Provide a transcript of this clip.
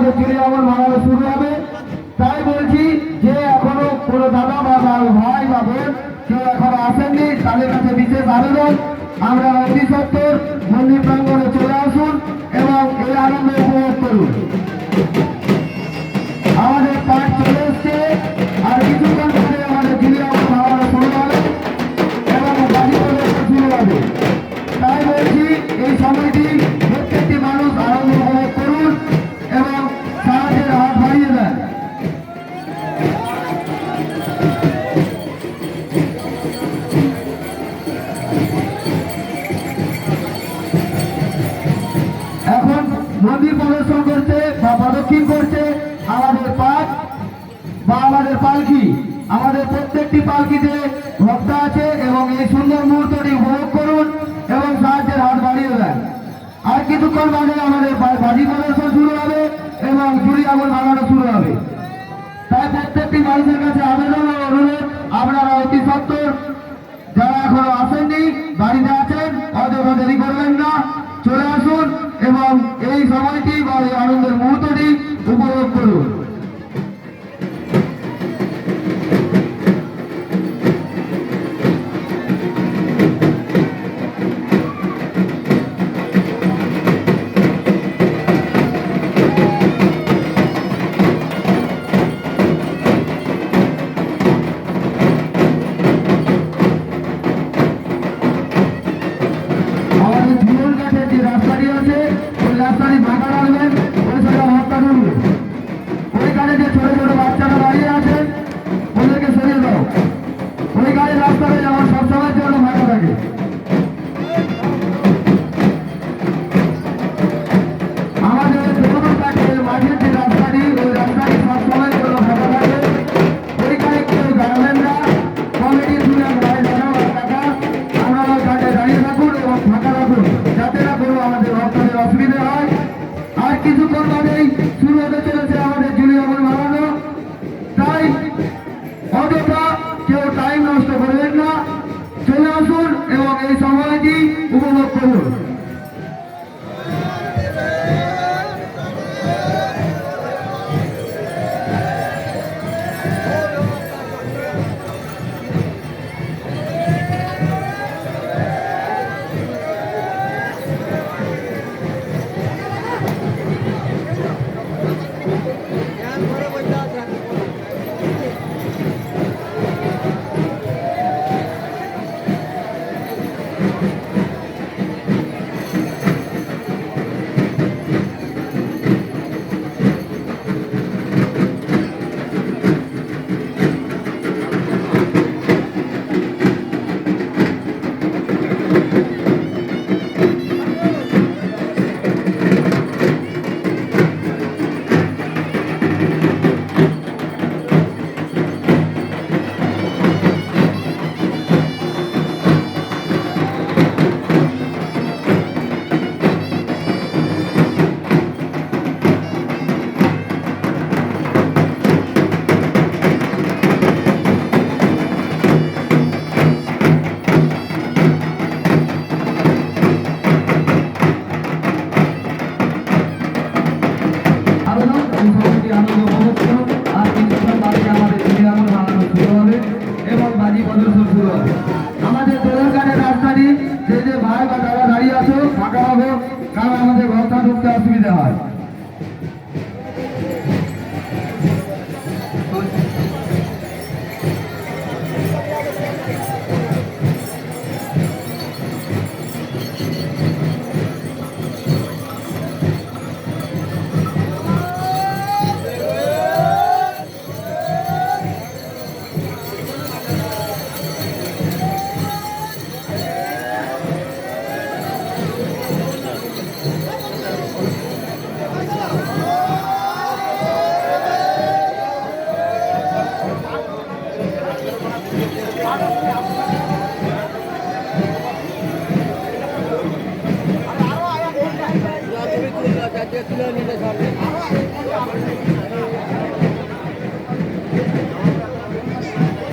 আমাদের চলে আমার মারা শুরু হবে। তাই বলছি যে এখনও কোনো দাদা বা ভাই বা বোন কেউ এখনও আসেননি, তাদের কাছে বিশেষ আবেদন। আমরা অতি সত্তর মন্দির প্রাঙ্গণে চলে আসুন এবং এই আনন্দ উপভোগ করুন। পালকি। আমাদের প্রত্যেকটি পালকিতে ভক্ত আছে এবং এই সুন্দর মুহূর্তটি উপভোগ করুন এবং সাহায্যের হাত বাড়িয়ে দেন। আর কিছুক্ষণ বাদে আমাদের বাজি প্রদর্শন শুরু হবে এবং চুরি আগুন লাগানো শুরু হবে। তাই প্রত্যেকটি মানুষের কাছে আবেদন ও অনুরোধ, আপনারা অতি সত্তর যারা এখনও আসেননি, বাড়িতে আছেন, অযথা দেরি করবেন না। চলে উপভোগ করুন। খাব কারণ আমাদের ঘর ঢুকতে অসুবিধা হয়। তুলে নিতে